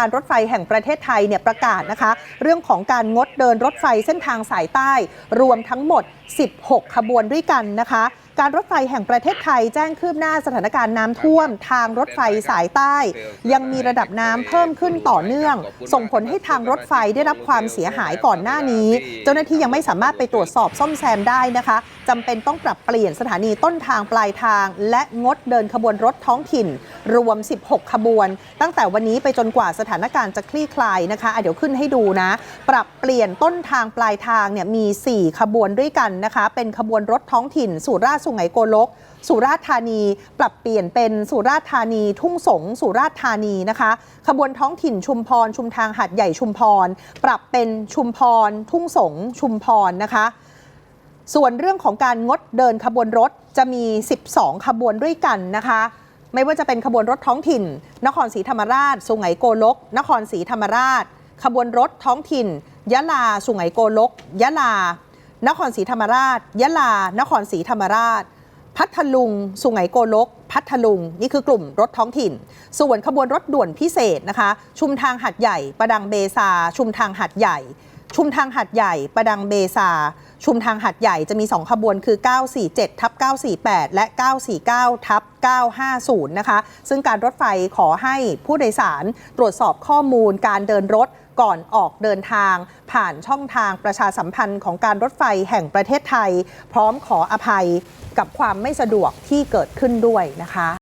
การรถไฟแห่งประเทศไทยเนี่ยประกาศนะคะ เรื่องของการงดเดินรถไฟเส้นทางสายใต้ รวมทั้งหมด 16 ขบวนด้วยกันนะคะ การรถไฟแห่งประเทศไทยแจ้งคืบหน้าสถานการณ์น้ำท่วม ทางรถไฟสายใต้ ยังมีระดับน้ำเพิ่มขึ้นต่อเนื่อง ส่งผลให้ทางรถไฟได้รับความเสียหายก่อนหน้านี้ เจ้าหน้าที่ยังไม่สามารถไปตรวจสอบซ่อมแซมได้นะคะจำเป็นต้องปรับเปลี่ยนสถานีต้นทางปลายทาง และงดเดินขบวนรถท้องถิ่น รวม 16 ขบวน ตั้งแต่วันนี้ไปจนกว่าสถานการณ์จะคลี่คลายนะคะะเดี๋ยวขึ้นให้ดูนะ ปรับเปลี่ยนต้นทางปลายทางเนี่ยมี 4 ขบวนด้วยกันนะคะ เป็นขบวนรถท้องถิ่นสุราษฎร์สุไหงโกลก สุราษฎร์ธานี ปรับเปลี่ยนเป็นสุราษฎร์ธานี ทุ่งสง สุราษฎร์ธานีนะคะ ขบวนท้องถิ่นชุมพร ชุมทางหัดใหญ่ชุมพร ปรับเป็นชุมพร ทุ่งสง ชุมพรนะคะส่วนเรื่องของการงดเดินขบวนรถจะมี 12 ขบวนด้วยกันนะคะ ไม่ว่าจะเป็นขบวนรถท้องถิ่น นครศรีธรรมราช สุไหงโกลก นครศรีธรรมราช ขบวนรถท้องถิ่น ยะลา สุไหงโกลก ยะลา นครศรีธรรมราช ยะลา นครศรีธรรมราช พัทลุง สุไหงโกลก พัทลุง นี่คือกลุ่มรถท้องถิ่น ส่วนขบวนรถด่วนพิเศษนะคะ ชุมทางหัดใหญ่ ประดังเบซา ชุมทางหัดใหญ่ ชุมทางหัดใหญ่ ประดังเบซา ชุมทางหัดใหญ่จะมี 2 ขบวนคือ 947 ทับ 948 และ 949 ทับ 950 นะคะ ซึ่งการรถไฟขอให้ผู้โดยสารตรวจสอบข้อมูลการเดินรถก่อนออกเดินทาง ผ่านช่องทางประชาสัมพันธ์ของการรถไฟแห่งประเทศไทย พร้อมขออภัยกับความไม่สะดวกที่เกิดขึ้นด้วยนะคะ